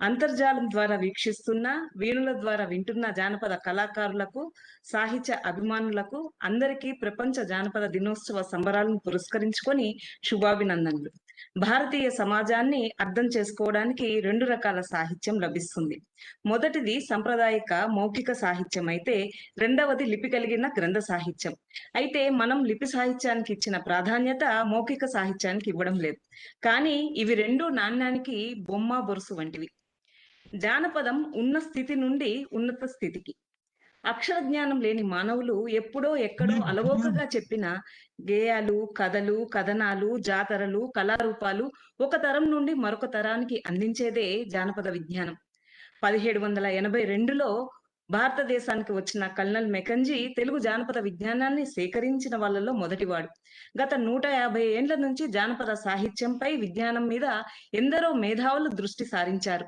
అంతర్జాలం ద్వారా వీక్షిస్తున్న వీణుల ద్వారా వింటున్న జానపద కళాకారులకు సాహిత్య అభిమానులకు అందరికీ ప్రపంచ జానపద దినోత్సవ సంబరాలను పురస్కరించుకొని శుభాభినందనలు. భారతీయ సమాజాన్ని అర్థం చేసుకోవడానికి రెండు రకాల సాహిత్యం లభిస్తుంది. మొదటిది సంప్రదాయక మౌఖిక సాహిత్యం అయితే రెండవది లిపి కలిగిన గ్రంథ సాహిత్యం. అయితే మనం లిపి సాహిత్యానికి ఇచ్చిన ప్రాధాన్యత మౌఖిక సాహిత్యానికి ఇవ్వడం లేదు. కానీ ఇవి రెండు నాణ్యానికి బొమ్మ బొరుసు వంటివి. జానపదం ఉన్న స్థితి నుండి ఉన్నత స్థితికి. అక్షర జ్ఞానం లేని మానవులు ఎప్పుడో ఎక్కడో అలవోకగా చెప్పిన గేయాలు కథలు కథనాలు జాతరలు కళారూపాలు ఒక తరం నుండి మరొక తరానికి అందించేదే జానపద విజ్ఞానం. పదిహేడు వందల ఎనభై రెండులో భారతదేశానికి వచ్చిన కల్నల్ మెకంజీ తెలుగు జానపద విజ్ఞానాన్ని సేకరించిన వాళ్ళలో మొదటివాడు. గత నూట యాభై ఏండ్ల నుంచి జానపద సాహిత్యంపై విజ్ఞానం మీద ఎందరో మేధావులు దృష్టి సారించారు.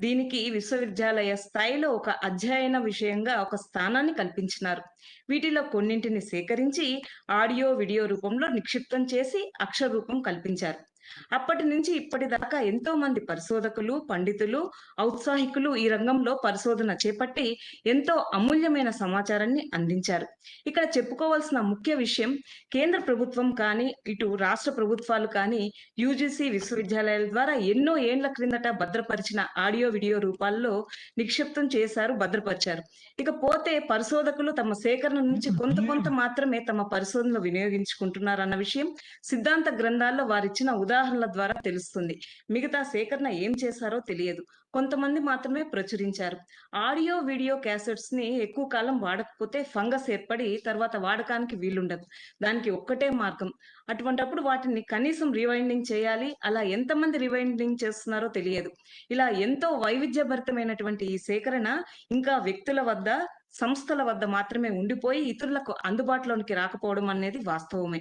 దీనికి విశ్వవిద్యాలయ స్థాయిలో ఒక అధ్యయన విషయంగా ఒక స్థానాన్ని కల్పించినారు. వీటిలో కొన్నింటిని సేకరించి ఆడియో వీడియో రూపంలో నిక్షిప్తం చేసి అక్షర రూపం కల్పించారు. అప్పటి నుంచి ఇప్పటిదాకా ఎంతో మంది పరిశోధకులు పండితులు ఔత్సాహికులు ఈ రంగంలో పరిశోధన చేపట్టి ఎంతో అమూల్యమైన సమాచారాన్ని అందించారు. ఇక్కడ చెప్పుకోవాల్సిన ముఖ్య విషయం కేంద్ర ప్రభుత్వం కానీ ఇటు రాష్ట్ర ప్రభుత్వాలు కానీ యూజీసీ విశ్వవిద్యాలయాల ద్వారా ఎన్నో ఏండ్ల క్రిందట భద్రపరిచిన ఆడియో వీడియో రూపాల్లో నిక్షిప్తం చేశారు భద్రపరిచారు. ఇకపోతే పరిశోధకులు తమ సేకరణ నుంచి కొంత కొంత మాత్రమే తమ పరిశోధనలు వినియోగించుకుంటున్నారన్న విషయం సిద్ధాంత గ్రంథాల్లో వారిచ్చిన ఉదాహరణ ఉదాహరణల ద్వారా తెలుస్తుంది. మిగతా సేకరణ ఏం చేశారో తెలియదు. కొంతమంది మాత్రమే ప్రచురించారు. ఆడియో వీడియో క్యాసెట్స్ని ఎక్కువ కాలం వాడకపోతే ఫంగస్ ఏర్పడి తర్వాత వాడకానికి వీలుండదు. దానికి ఒక్కటే మార్గం. అటువంటప్పుడు వాటిని కనీసం రివైండింగ్ చేయాలి. అలా ఎంతమంది రివైండింగ్ చేస్తున్నారో తెలియదు. ఇలా ఎంతో వైవిధ్యభరితమైనటువంటి ఈ సేకరణ ఇంకా వ్యక్తుల వద్ద సంస్థల వద్ద మాత్రమే ఉండిపోయి ఇతరులకు అందుబాటులోనికి రాకపోవడం అనేది వాస్తవమే.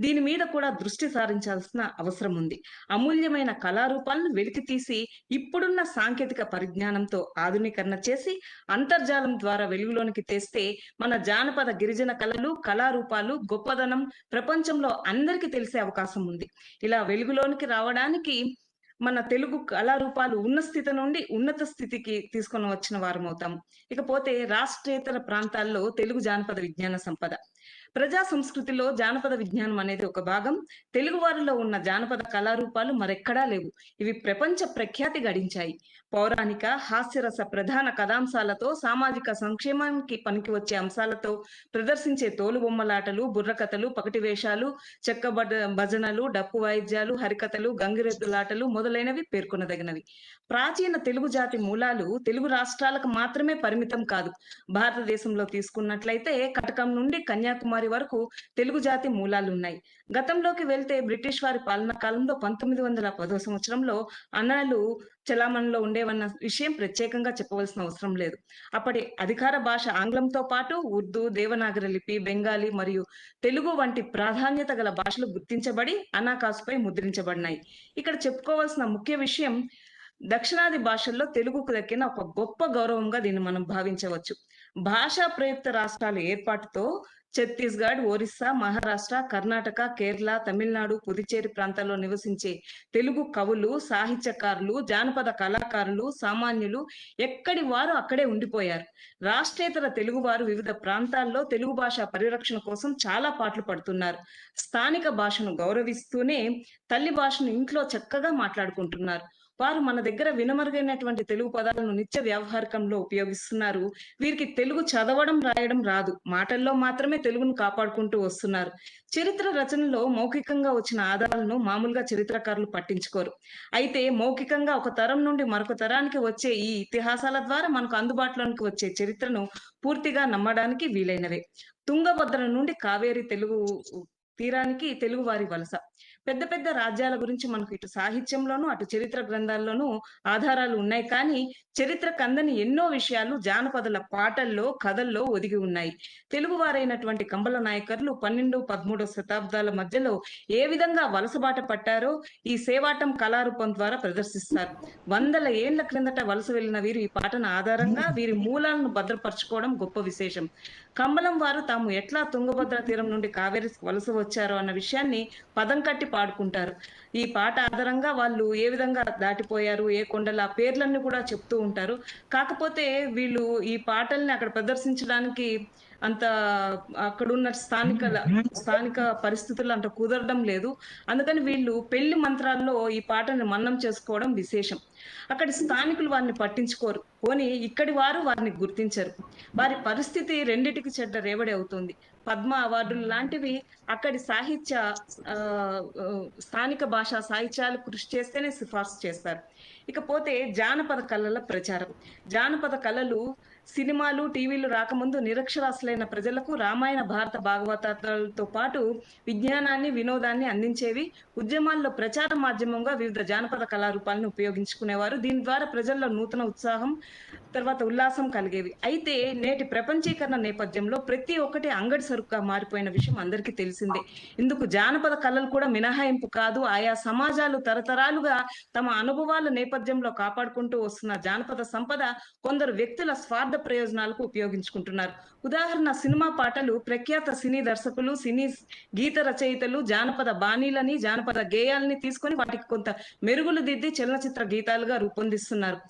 దీని మీద కూడా దృష్టి సారించాల్సిన అవసరం ఉంది. అమూల్యమైన కళారూపాలను వెలికి తీసి ఇప్పుడున్న సాంకేతిక పరిజ్ఞానంతో ఆధునీకరణ చేసి అంతర్జాలం ద్వారా వెలుగులోనికి తెస్తే మన జానపద గిరిజన కళలు కళారూపాలు గొప్పదనం ప్రపంచంలో అందరికీ తెలిసే అవకాశం ఉంది. ఇలా వెలుగులోనికి రావడానికి మన తెలుగు కళారూపాలు ఉన్న స్థితి నుండి ఉన్నత స్థితికి తీసుకొని వచ్చిన వారం అవుతాం ఇకపోతే రాష్ట్రేతర ప్రాంతాల్లో తెలుగు జానపద విజ్ఞాన సంపద. ప్రజా సంస్కృతిలో జానపద విజ్ఞానం అనేది ఒక భాగం. తెలుగు వారిలో ఉన్న జానపద కళారూపాలు మరెక్కడా లేవు. ఇవి ప్రపంచ ప్రఖ్యాతి గడించాయి. పౌరాణిక హాస్యరస ప్రధాన కథాంశాలతో సామాజిక సంక్షేమానికి పనికి వచ్చే అంశాలతో ప్రదర్శించే తోలుబొమ్మలాటలు బుర్రకథలు పకటి వేషాలు చెక్క భజనలు డప్పు వాయిద్యాలు హరికథలు గంగిరెద్దులాటలు మొదలైనవి పేర్కొనదగినవి. ప్రాచీన తెలుగు జాతి మూలాలు తెలుగు రాష్ట్రాలకు మాత్రమే పరిమితం కాదు. భారతదేశంలో తీసుకున్నట్లయితే కటకం నుండి కన్యాకుమారి వరకు తెలుగు జాతి మూలాలు ఉన్నాయి గతంలోకి వెళ్తే బ్రిటిష్ వారి పాలనా కాలంలో పంతొమ్మిది వందల పదో సంవత్సరంలో అనాలు చలామణిలో ఉండేవన్న విషయం ప్రత్యేకంగా చెప్పవలసిన అవసరం లేదు. అప్పటి అధికార భాష ఆంగ్లంతో పాటు ఉర్దూ దేవనాగరి లిపి బెంగాలీ మరియు తెలుగు వంటి ప్రాధాన్యత గల భాషలు గుర్తించబడి అనాకాసుపై ముద్రించబడినాయి. ఇక్కడ చెప్పుకోవాల్సిన ముఖ్య విషయం దక్షిణాది భాషల్లో తెలుగుకు దక్కిన ఒక గొప్ప గౌరవంగా దీన్ని మనం భావించవచ్చు. భాషా ప్రయుక్త రాష్ట్రాల ఏర్పాటుతో ఛత్తీస్గఢ్ ఒరిస్సా మహారాష్ట్ర కర్ణాటక కేరళ తమిళనాడు పుదుచ్చేరి ప్రాంతాల్లో నివసించే తెలుగు కవులు సాహిత్యకారులు జానపద కళాకారులు సామాన్యులు ఎక్కడి వారు అక్కడే ఉండిపోయారు. రాష్ట్రేతర తెలుగు వారు వివిధ ప్రాంతాల్లో తెలుగు భాష పరిరక్షణ కోసం చాలా పాటలు పడుతున్నారు. స్థానిక భాషను గౌరవిస్తూనే తల్లి భాషను ఇంట్లో చక్కగా మాట్లాడుకుంటున్నారు. వారు మన దగ్గర వినమరుగైనటువంటి తెలుగు పదాలను నిత్య వ్యవహారికంలో ఉపయోగిస్తున్నారు. వీరికి తెలుగు చదవడం రాయడం రాదు. మాటల్లో మాత్రమే తెలుగును కాపాడుకుంటూ వస్తున్నారు. చరిత్ర రచనలో మౌఖికంగా వచ్చిన ఆధారాలను మామూలుగా చరిత్రకారులు పట్టించుకోరు. అయితే మౌఖికంగా ఒక తరం నుండి మరొక తరానికి వచ్చే ఈ ఇతిహాసాల ద్వారా మనకు అందుబాటులోనికి వచ్చే చరిత్రను పూర్తిగా నమ్మడానికి వీలైనవే. తుంగభద్ర నుండి కావేరి తెలుగు తీరానికి తెలుగు వారి వలస. పెద్ద పెద్ద రాజ్యాల గురించి మనకు ఇటు సాహిత్యంలోనూ అటు చరిత్ర గ్రంథాల్లోనూ ఆధారాలు ఉన్నాయి. కానీ చరిత్ర కందని ఎన్నో విషయాలు జానపదుల పాటల్లో కథల్లో ఒదిగి ఉన్నాయి. తెలుగు వారైనటువంటి కంబల నాయకర్లు పన్నెండు పదమూడో శతాబ్దాల మధ్యలో ఏ విధంగా వలసబాట పట్టారో ఈ సేవాటం కళారూపం ద్వారా ప్రదర్శిస్తారు. వందల ఏండ్ల క్రిందట వలస వెళ్ళిన వీరు ఈ పాటను ఆధారంగా వీరి మూలాలను భద్రపరచుకోవడం గొప్ప విశేషం. కంబలం వారు తాము ఎట్లా తుంగభద్ర తీరం నుండి కావేరి వలస వచ్చారో అన్న విషయాన్ని పదం కట్టి పాడుకుంటారు. ఈ పాట ఆధారంగా వాళ్ళు ఏ విధంగా దాటిపోయారు ఏ కొండల ఆ పేర్లన్నీ కూడా చెప్తూ ఉంటారు. కాకపోతే వీళ్ళు ఈ పాటల్ని అక్కడ ప్రదర్శించడానికి అంత అక్కడున్న స్థానిక స్థానిక పరిస్థితులు అంత కుదరడం లేదు. అందుకని వీళ్ళు పెళ్ళి మంత్రాల్లో ఈ పాటని మన్నం చేసుకోవడం విశేషం. అక్కడి స్థానికులు వారిని పట్టించుకోరు. పోని ఇక్కడి వారు వారిని గుర్తించరు. వారి పరిస్థితి రెండిటికి చెడ్డ రేవడి అవుతుంది. పద్మ అవార్డులు లాంటివి అక్కడి సాహిత్య స్థానిక భాషా సాహిత్యాలు కృషి చేస్తేనే సిఫార్సు చేస్తారు. ఇకపోతే జానపద కళల ప్రచారం. జానపద కళలు సినిమాలు టీవీలు రాకముందు నిరక్షరాస్యులైన ప్రజలకు రామాయణ భారత భాగవతాలతో పాటు విజ్ఞానాన్ని వినోదాన్ని అందించేవి ఉద్యమాల్లో ప్రచార మాధ్యమంగా వివిధ జానపద కళారూపాలను ఉపయోగించుకునేవారు. దీని ద్వారా ప్రజల్లో నూతన ఉత్సాహం తర్వాత ఉల్లాసం కలిగేవి. అయితే నేటి ప్రపంచీకరణ నేపథ్యంలో ప్రతి ఒక్కటి అంగడి సరుకుగా మారిపోయిన విషయం అందరికీ తెలిసిందే. ఇందుకు జానపద కళలు కూడా మినహాయింపు కాదు ఆయా సమాజాలు తరతరాలుగా తమ అనుభవాల నేపథ్యంలో కాపాడుకుంటూ వస్తున్న జానపద సంపద కొందరు వ్యక్తుల స్వార్థ ప్రయోజనాలకు ఉపయోగించుకుంటున్నారు. ఉదాహరణ సినిమా పాటలు ప్రఖ్యాత సినీ దర్శకులు సినీ గీత రచయితలు జానపద బాణీలని జానపద గేయాలని తీసుకొని వాటికి కొంత మెరుగులు దిద్ది చలనచిత్ర గీతాలుగా రూపొందిస్తున్నారు.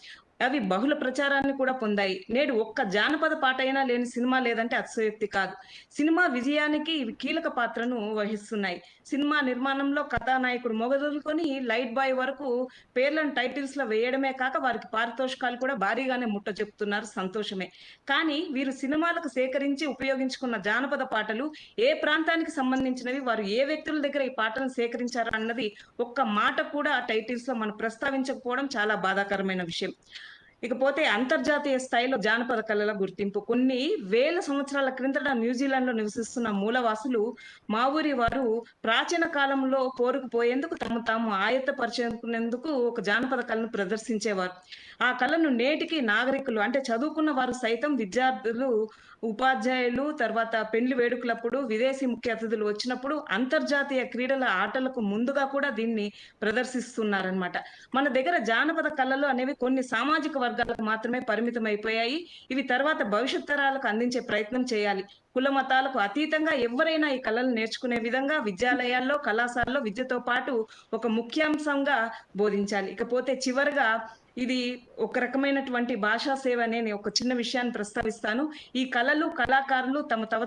అవి బహుళ ప్రచారాన్ని కూడా పొందాయి. నేడు ఒక్క జానపద పాట అయినా లేని సినిమా లేదంటే అతిశయోక్తి కాదు. సినిమా విజయానికి ఇవి కీలక పాత్రను వహిస్తున్నాయి. సినిమా నిర్మాణంలో కథానాయకుడు మొగదులుకొని లైట్ బాయ్ వరకు పేర్లను టైటిల్స్లో వేయడమే కాక వారికి పారితోషికాలు కూడా భారీగానే ముట్ట చెప్తున్నారు సంతోషమే. కానీ వీరు సినిమాలకు సేకరించి ఉపయోగించుకున్న జానపద పాటలు ఏ ప్రాంతానికి సంబంధించినవి వారు ఏ వ్యక్తుల దగ్గర ఈ పాటలను సేకరించారు అన్నది ఒక్క మాట కూడా టైటిల్స్లో మనం ప్రస్తావించకపోవడం చాలా బాధాకరమైన విషయం. ఇకపోతే అంతర్జాతీయ స్థాయిలో జానపద కళల గుర్తింపు. కొన్ని వేల సంవత్సరాల క్రిందట న్యూజిలాండ్లో నివసిస్తున్న మూలవాసులు మా ఊరి వారు ప్రాచీన కాలంలో కోరుకుపోయేందుకు తమ తాము ఆయత్తపరిచేందుకు ఒక జానపద కళను ప్రదర్శించేవారు. ఆ కళను నేటికి నాగరికులు అంటే చదువుకున్న వారు సైతం విద్యార్థులు ఉపాధ్యాయులు తర్వాత పెళ్ళి వేడుకలప్పుడు విదేశీ ముఖ్య అతిథులు వచ్చినప్పుడు అంతర్జాతీయ క్రీడల ఆటలకు ముందుగా కూడా దీన్ని ప్రదర్శిస్తున్నారనమాట మన దగ్గర జానపద కళలు అనేవి కొన్ని సామాజిక వర్గాలకు మాత్రమే పరిమితం అయిపోయాయి ఇవి తర్వాత భవిష్యత్ తరాలకు అందించే ప్రయత్నం చేయాలి. కుల మతాలకు అతీతంగా ఎవరైనా ఈ కళలు నేర్చుకునే విధంగా విద్యాలయాల్లో కళాశాలలో విద్యతో పాటు ఒక ముఖ్యాంశంగా బోధించాలి. ఇకపోతే చివరిగా ఇది ఒక రకమైనటువంటి భాషా సేవ అనే నేను ఒక చిన్న విషయాన్ని ప్రస్తావిస్తాను. ఈ కళలు కళాకారులు తమ తవ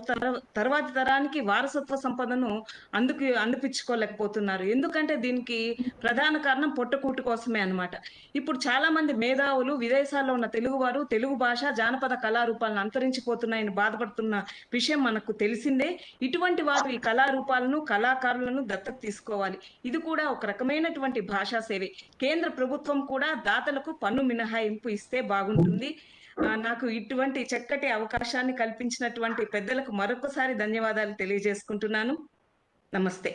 తర్వాతి తరానికి వారసత్వ సంపదను అందుకు అందిపించుకోలేకపోతున్నారు ఎందుకంటే దీనికి ప్రధాన కారణం పొట్టకూటు కోసమే అన్నమాట. ఇప్పుడు చాలా మంది మేధావులు విదేశాల్లో ఉన్న తెలుగువారు తెలుగు భాష జానపద కళారూపాలను అంతరించిపోతున్నాయని బాధపడుతున్న విషయం మనకు తెలిసిందే. ఇటువంటి వారు ఈ కళారూపాలను కళాకారులను దత్తత తీసుకోవాలి. ఇది కూడా ఒక రకమైనటువంటి భాషా సేవే. కేంద్ర ప్రభుత్వం కూడా దాత దాతలకు పన్ను మినహాయింపు ఇస్తే బాగుంటుంది. నాకు ఇటువంటి చక్కటి అవకాశాన్ని కల్పించినటువంటి పెద్దలకు మరొకసారి ధన్యవాదాలు తెలియజేసుకుంటున్నాను. నమస్తే.